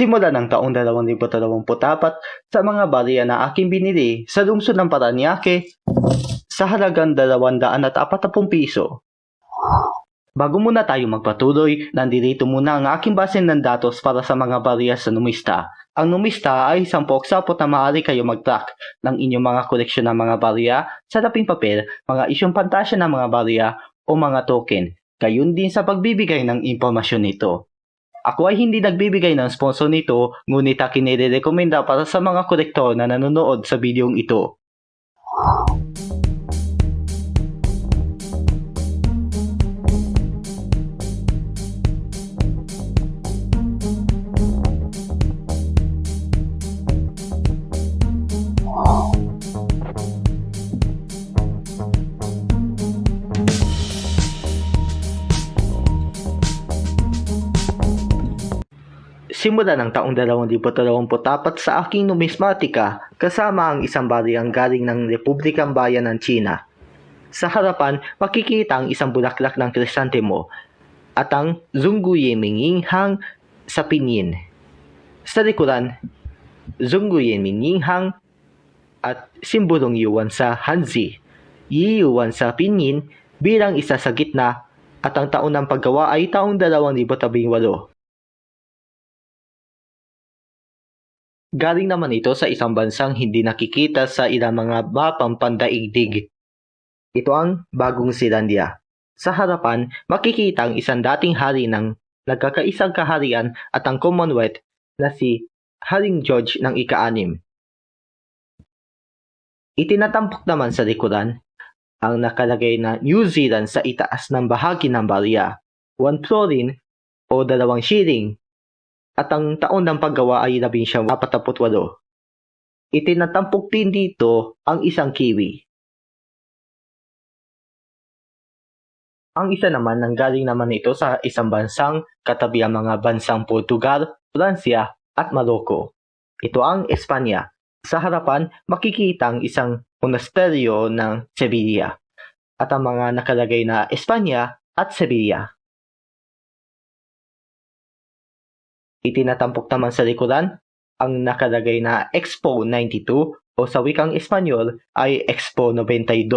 simula ng taong 2024 sa mga barya na aking binili sa lungsod ng Paranaque sa halagang 240 piso. Bago muna tayo magpatuloy, nandito muna ang aking basin ng datos para sa mga barya sa numista. Ang numista ay isang poksapot na maaari kayo mag-track ng inyong mga koleksyon ng mga barya, salaping papel, mga isyong pantasya ng mga barya o mga token. Gayon din sa pagbibigay ng impormasyon nito. Ako ay hindi nagbibigay ng sponsor nito, ngunit akin nire-recommenda para sa mga kolektor na nanonood sa videong ito. Simula ng taong 2024 sa aking numismatika kasama ang isang bariyang galing ng Republikang Bayan ng China. Sa harapan, makikita ang isang bulaklak ng krisantemo at ang Zunguye Minginghang sa pinyin. Sa likuran, Zunguye Minginghang at simbolong yuwan sa Hanzi, Yiyuwan sa pinyin bilang isa sa gitna at ang taon ng paggawa ay taong 2018. Galing naman ito sa isang bansang hindi nakikita sa ilang mga mapang pandaigdig. Ito ang Bagong Zealandia. Sa harapan, makikita ang isang dating hari ng nagkakaisang kaharian at ang Commonwealth na si Haring George ng ika-anim. Itinatampok naman sa likuran ang nakalagay na New Zealand sa itaas ng bahagi ng barya, 1 florin o dalawang shilling at ang taon ng paggawa ay 1948. Itinatampok din dito ang isang kiwi. Ang isa naman nanggaling naman ito sa isang bansang katabi ang mga bansang Portugal, Francia at Morocco. Ito ang Espanya. Sa harapan, makikita ang isang monasteryo ng Sevilla at ang mga nakalagay na Espanya at Sevilla. Itinatampok naman sa likuran ang nakalagay na Expo 92 o sa wikang Espanyol ay Expo 92.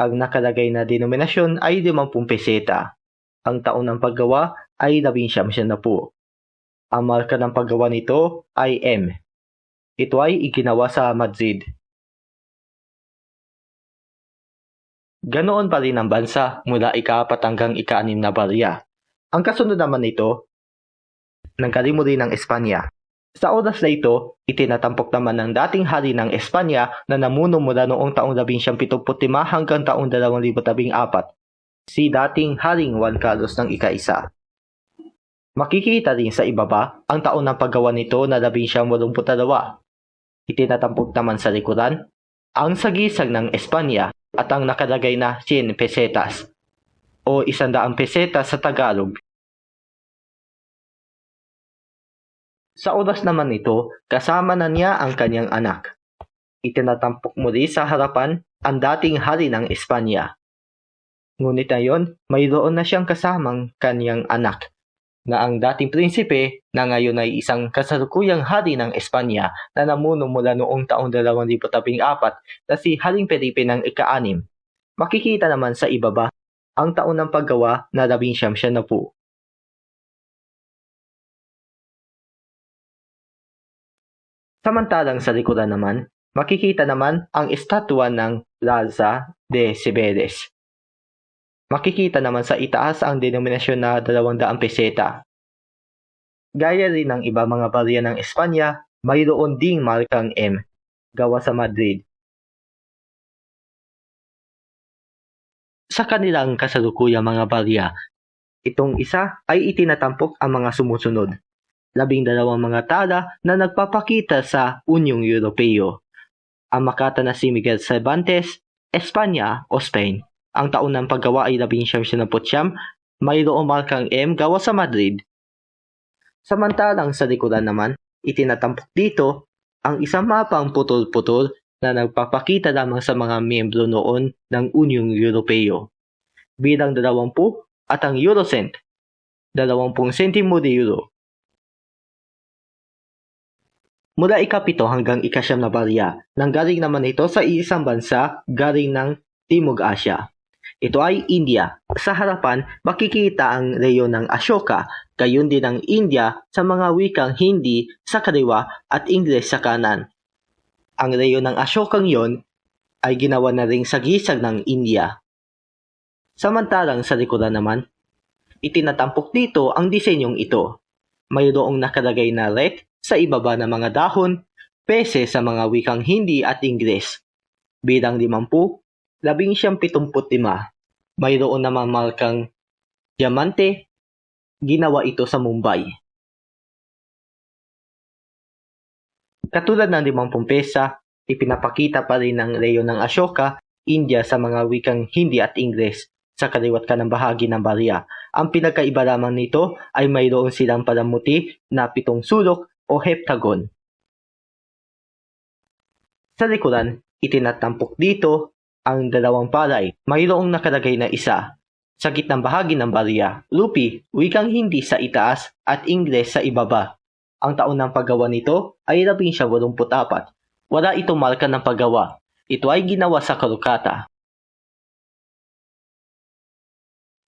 Ang nakalagay na denominasyon ay 50 peseta. Ang taon ng paggawa ay 19 na po. Ang marka ng paggawa nito ay M. Ito ay iginawa sa Madrid. Ganoon pa rin ang bansa mula ika-apat hanggang ika-anim na barya. Ang kasunod naman nito nanggaling muli ng Espanya. Sa oras na ito, itinatampok naman ng dating hari ng Espanya na namuno mula noong taong 1975 hanggang taong 2014, si dating Haring Juan Carlos ng ika-isa. Makikita rin sa ibaba ang taon ng paggawa nito na 1982. Itinatampok naman sa likuran ang sagisag ng Espanya at ang nakalagay na 100 pesetas o 100 pesetas sa Tagalog Sa oras naman ito, kasama na niya ang kanyang anak. Itinatampok muli sa harapan ang dating hari ng Espanya. Ngunit ngayon, mayroon na siyang kasamang kanyang anak, na ang dating prinsipe na ngayon ay isang kasalukuyang hari ng Espanya na namuno mula noong taong 2014 na si Haring Felipe ng ika-anim. Makikita naman sa ibaba ang taon ng paggawa na 19 siya na po. Samantalang sa likuran naman, makikita naman ang estatwa ng Plaza de Cibeles. Makikita naman sa itaas ang denominasyon na 200 peseta. Gaya rin ng iba mga barya ng Espanya, mayroon ding markang M, gawa sa Madrid. Sa kanilang kasalukuyang mga barya, itong isa ay itinatampok ang mga sumusunod labing dalawang mga tala na nagpapakita sa Unyong Europeo. Ang makata na si Miguel Cervantes, Espanya o Spain. Ang taon ng paggawa ay labing siyam siya mayroong markang M gawa sa Madrid. Samantalang sa likuran naman, itinatampok dito ang isang mapang putol-putol na nagpapakita lamang sa mga miyembro noon ng Unyong Europeo. Bilang 20 at ang Eurocent, 20 sentimo de euro. Mula ikapito hanggang ikasyam na barya. Nanggaling naman ito sa isang bansa galing ng Timog Asya. Ito ay India. Sa harapan, makikita ang reyon ng Ashoka, gayon din ang India sa mga wikang Hindi sa kaliwa at Ingles sa kanan. Ang reyon ng Ashokang yon ay ginawa na ring sagisag ng India. Samantalang sa likuran naman, itinatampok dito ang disenyong ito. Mayroong nakalagay na ret sa ibaba ng mga dahon, pese sa mga wikang Hindi at Ingles. Bilang limampu, labing siyang pitumput lima. Mayroon naman markang diamante, ginawa ito sa Mumbai. Katulad ng limampung pesa, ipinapakita pa rin ng reyon ng Ashoka, India sa mga wikang Hindi at Ingles sa kaliwat ka ng bahagi ng barya. Ang pinagkaiba lamang nito ay mayroon silang palamuti na pitong sulok o heptagon. Sa likuran, itinatampok dito ang dalawang palay. Mayroong nakalagay na isa sa gitnang bahagi ng barya. Lupi, wikang hindi sa itaas at Ingles sa ibaba. Ang taon ng paggawa nito ay 1984. Wala itong marka ng paggawa. Ito ay ginawa sa Kolkata.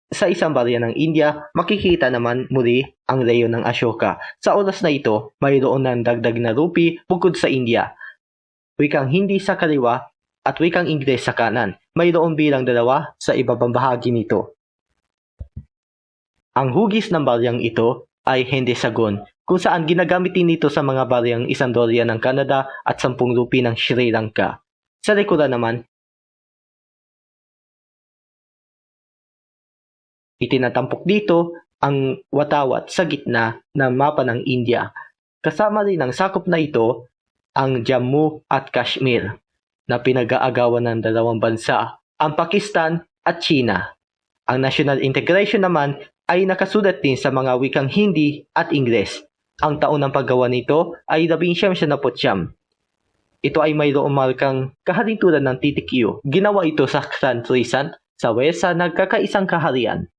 Sa isang barya ng India, makikita naman muli ang reyon ng Ashoka. Sa oras na ito, mayroon ng dagdag na rupi bukod sa India. Wikang hindi sa kaliwa at wikang Ingles sa kanan. Mayroon bilang dalawa sa ibabang bahagi nito. Ang hugis ng baryang ito ay hendesagon, kung saan ginagamit din ito sa mga baryang isang dorya ng Canada at sampung rupi ng Sri Lanka. Sa likuran naman, itinatampok dito ang watawat sa gitna ng mapa ng India. Kasama rin ang sakop na ito ang Jammu at Kashmir na pinag-aagawan ng dalawang bansa, ang Pakistan at China. Ang national integration naman ay nakasulat din sa mga wikang Hindi at Ingles. Ang taon ng paggawa nito ay 1979. Ito ay mayroong markang kaharintulan ng titik. Ginawa ito sa San Tristan sa Wales sa nagkakaisang kaharian.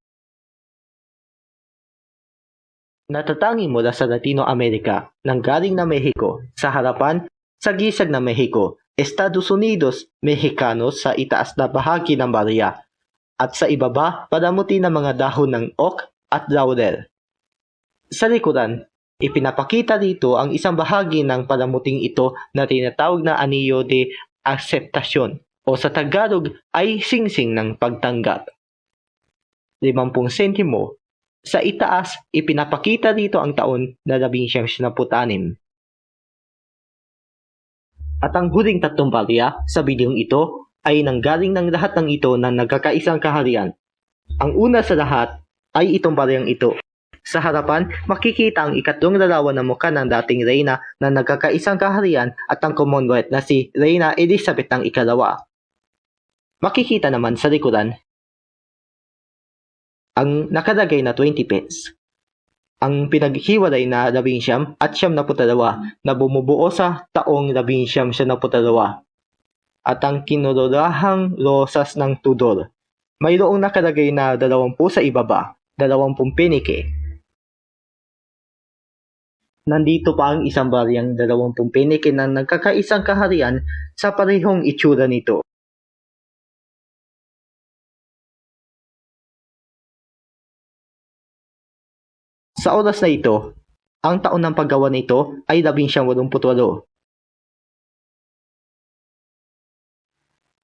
Natatangi mula sa Latino America nang galing na Mexico sa harapan sa gisag ng Mexico, Estados Unidos, Mexicanos sa itaas na bahagi ng barya at sa ibaba padamuti ng mga dahon ng oak at laurel. Sa likuran, ipinapakita dito ang isang bahagi ng palamuting ito na tinatawag na anillo de aceptasyon o sa Tagalog ay singsing ng pagtanggap. 50 sentimo sa itaas, ipinapakita dito ang taon na 1996. At ang huling tatlong barya sa bidyong ito ay nanggaling ng lahat ng ito na nagkakaisang kaharian. Ang una sa lahat ay itong baryang ito. Sa harapan, makikita ang ikatlong larawan ng mukha ng dating reyna na nagkakaisang kaharian at ang Commonwealth na si Reyna Elizabeth ng ikalawa. Makikita naman sa likuran ang nakalagay na 20 pence. Ang pinaghiwalay na labing siyam at siyam na putalawa na bumubuo sa taong labing siyam siya na putalawa. At ang kinulurahang rosas ng Tudor. Mayroong nakalagay na dalawampu sa ibaba, dalawampung penike. Nandito pa ang isang baryang dalawampung penike na nagkakaisang kaharian sa parehong itsura nito. Sa oras na ito, ang taon ng paggawa nito ay 1988.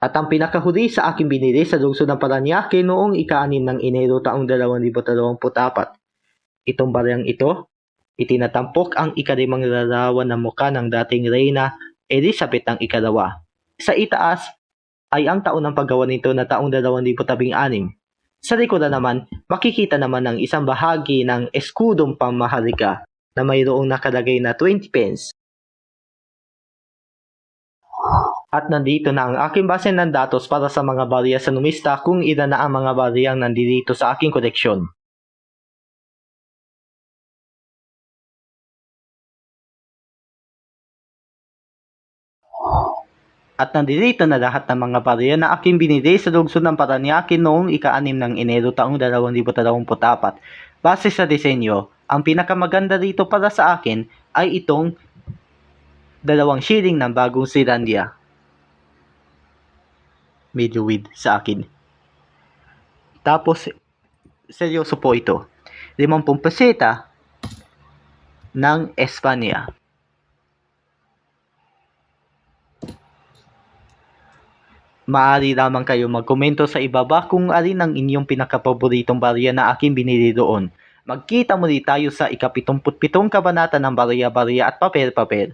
At ang pinakahuli sa aking binili sa lungsod ng Paranaque noong ika-6 ng Enero taong 2024. Itong baryang ito, itinatampok ang ikalimang larawan ng mukha ng dating Reyna Elizabeth ng ikalawa. Sa itaas ay ang taon ng paggawa nito na taong 2016. Sa likuran naman, makikita naman ang isang bahagi ng eskudong pamaharika na mayroong nakalagay na 20 pence. At nandito na ang aking base ng datos para sa mga barya sa numista kung ilan na ang mga baryang nandito sa aking koleksyon. At nandito na lahat ng mga barya na aking binili sa lungsod ng Paranaque noong ika-6 ng Enero taong 2024. Base sa disenyo, ang pinakamaganda dito para sa akin ay itong dalawang shilling ng bagong Zealandia. Medyo weird sa akin. Tapos, seryoso po ito. 50 peseta ng Espanya. Maaari lamang kayo magkomento sa ibaba kung alin ang inyong pinakapaboritong barya na aking binili doon. Magkita muli tayo sa ikapitumputpitong kabanata ng Barya-Barya at Papel-Papel.